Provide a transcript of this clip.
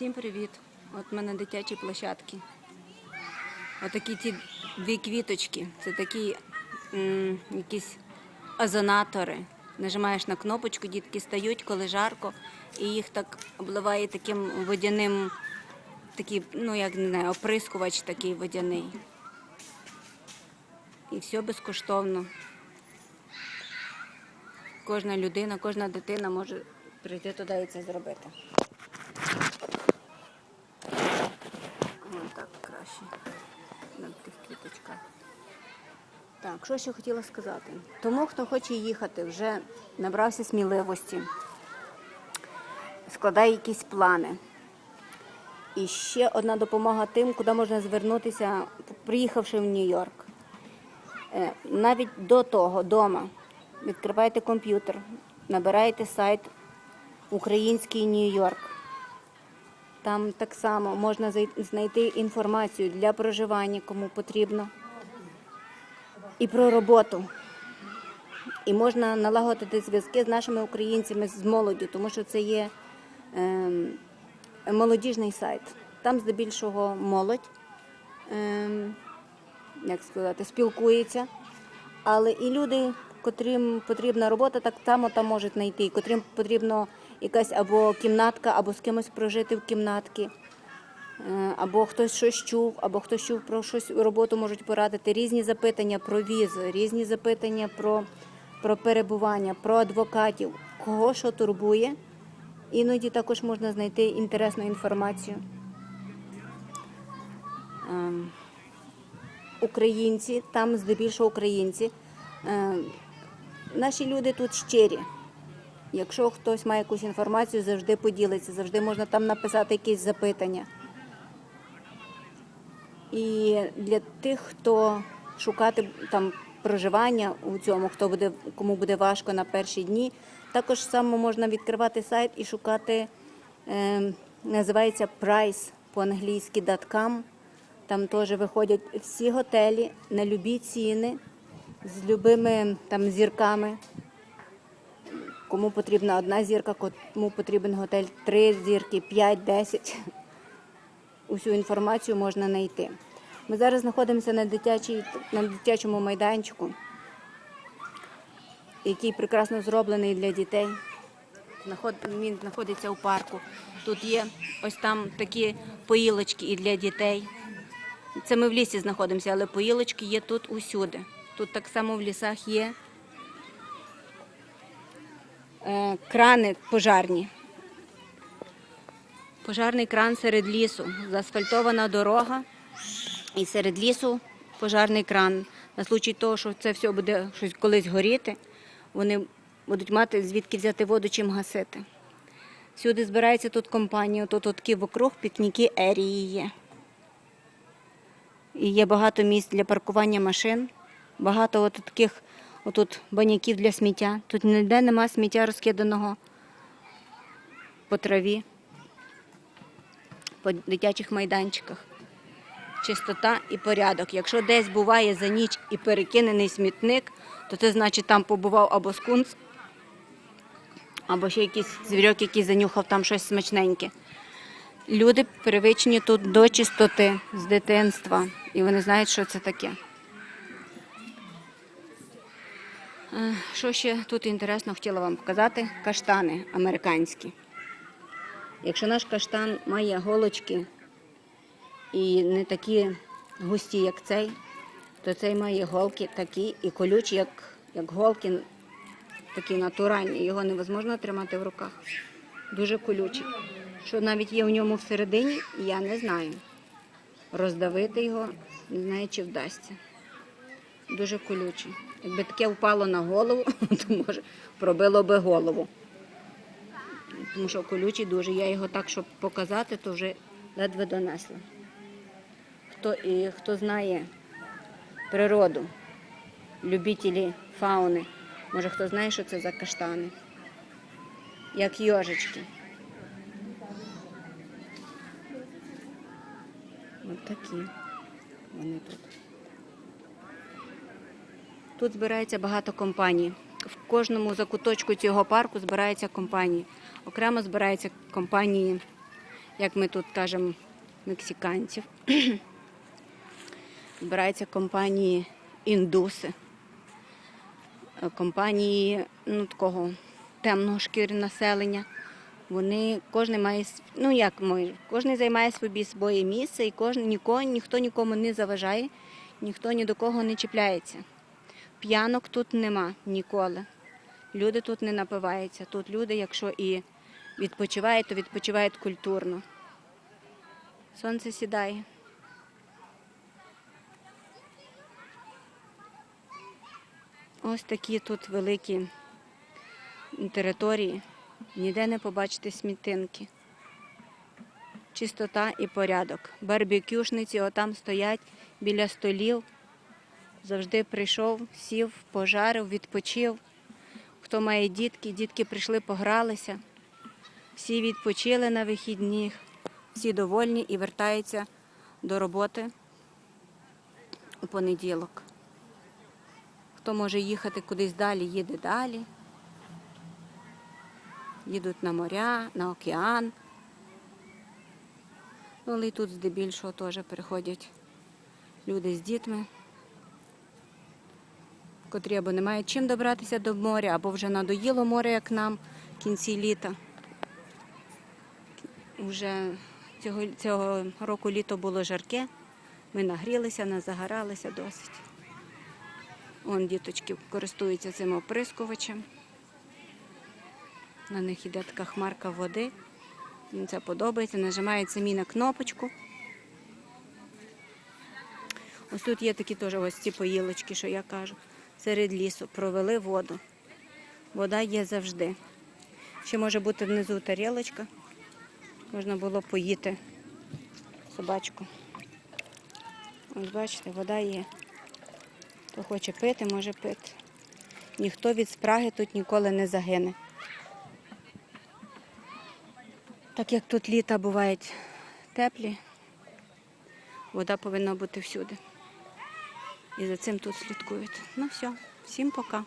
Всім привіт! От в мене дитячі площадки. Отакі ті дві квіточки. Це такі якісь озонатори. Нажимаєш на кнопочку, дітки стають, коли жарко, і їх так обливає таким водяним, такий, ну як не знаю, оприскувач такий водяний. І все безкоштовно. Кожна людина, кожна дитина може прийти туди і це зробити. Краще на тих квіточках. Так, що ще хотіла сказати? Тому, хто хоче їхати, вже набрався сміливості, складає якісь плани. І ще одна допомога тим, куди можна звернутися, приїхавши в Нью-Йорк. Е, Навіть до того, вдома, відкриваєте комп'ютер, набираєте сайт Український Нью-Йорк. Там так само можна знайти інформацію для проживання, кому потрібно, і про роботу. І можна налагодити зв'язки з нашими українцями, з молоддю, тому що це є ем, молодіжний сайт. Там здебільшого молодь, ем, як сказати, спілкується. Але і люди, котрим потрібна робота, так само там можуть знайти, котрим потрібно якась або кімнатка, або з кимось прожити в кімнатки, е, або хтось щось чув, або хтось чув про щось роботу можуть порадити. Різні запитання про візи, різні запитання про, про перебування, про адвокатів, кого що турбує. Іноді також можна знайти інтересну інформацію. Ем, Українці, там здебільшого українці. Е, Наші люди тут щирі. Якщо хтось має якусь інформацію, завжди поділиться, завжди можна там написати якісь запитання. І для тих, хто шукати там проживання у цьому, хто буде, кому буде важко на перші дні, також само можна відкривати сайт і шукати, е, називається Price по-англійськи .com. Там теж виходять всі готелі на любі ціни з любими там зірками. Кому потрібна одна зірка, кому потрібен готель три зірки, п'ять, десять. Усю інформацію можна знайти. Ми зараз знаходимося на, дитячій, на дитячому майданчику, який прекрасно зроблений для дітей. Він знаходиться у парку. Тут є ось там такі поїлочки і для дітей. Це ми в лісі знаходимося, але поїлочки є тут усюди. Тут так само в лісах є крани пожарні. Пожарний кран серед лісу, заасфальтована дорога, і серед лісу пожарний кран. На случай того, що це все буде щось колись горіти, вони будуть мати звідки взяти воду, чим гасити. Сюди збирається тут компанія, тут такі вокруг пікніки ерії є. І є багато місць для паркування машин, багато от таких отут баняків для сміття. Тут ніде нема сміття розкиданого по траві, по дитячих майданчиках. Чистота і порядок. Якщо десь буває за ніч і перекинений смітник, то це значить там побував або скунс, або ще якийсь звірок, який занюхав там щось смачненьке. Люди привичні тут до чистоти з дитинства, і вони знають, що це таке. Е, Що ще тут інтересно хотіла вам показати? Каштани американські. Якщо наш каштан має голочки і не такі густі, як цей, то цей має голки такі і колючі, як, як голки, такі натуральні. Його невозможно тримати в руках. Дуже колючий. Що навіть є в ньому всередині, я не знаю. Роздавити його, не знаю, чи вдасться. Дуже колючий. Якби таке впало на голову, то може пробило би голову. Тому що колючий дуже. Я його так, щоб показати, то вже ледве донесла. Хто, і, хто знає природу, любителі фауни, може хто знає, що це за каштани, як йожички. Ось такі вони тут. Тут збирається багато компаній. В кожному закуточку цього парку збираються компанії. Окремо збираються компанії як ми тут кажемо, мексиканців. Збираються компанії індуси, компанії ну, такого темного шкіри населення. Вони кожен має ну як ми, кожен займає собі своє місце, і кожен нікого, ніхто нікому не заважає, ніхто ні до кого не чіпляється. П'янок тут нема ніколи. Люди тут не напиваються. Тут люди, якщо і відпочивають, то відпочивають культурно. Сонце сідає. Ось такі тут великі території. Ніде не побачите смітинки. Чистота і порядок. Барбекюшниці отам стоять біля столів. Завжди прийшов, сів, пожарив, відпочив. Хто має дітки, дітки прийшли, погралися. Всі відпочили на вихідних, всі довольні і вертаються до роботи у понеділок. Хто може їхати кудись далі, їде далі. Їдуть на моря, на океан. Ну, але й тут здебільшого теж приходять люди з дітьми, котрі або не мають чим добратися до моря, або вже надоїло море, як нам в кінці літа. Уже цього, цього року літо було жарке, ми нагрілися, назагоралися досить. Вон діточки користуються цим оприскувачем. На них йде така хмарка води. Їм це подобається. Нажимають самі на кнопочку. Ось тут є такі теж ось ці поїлочки, що я кажу. Серед лісу провели воду. Вода є завжди. Ще може бути внизу тарілочка. Можна було поїти собачку. Ось бачите, вода є. Хто хоче пити, може пити. Ніхто від спраги тут ніколи не загине. Так як тут літа бувають теплі, вода повинна бути всюди. І за цим тут слідкують. Ну все, всім пока.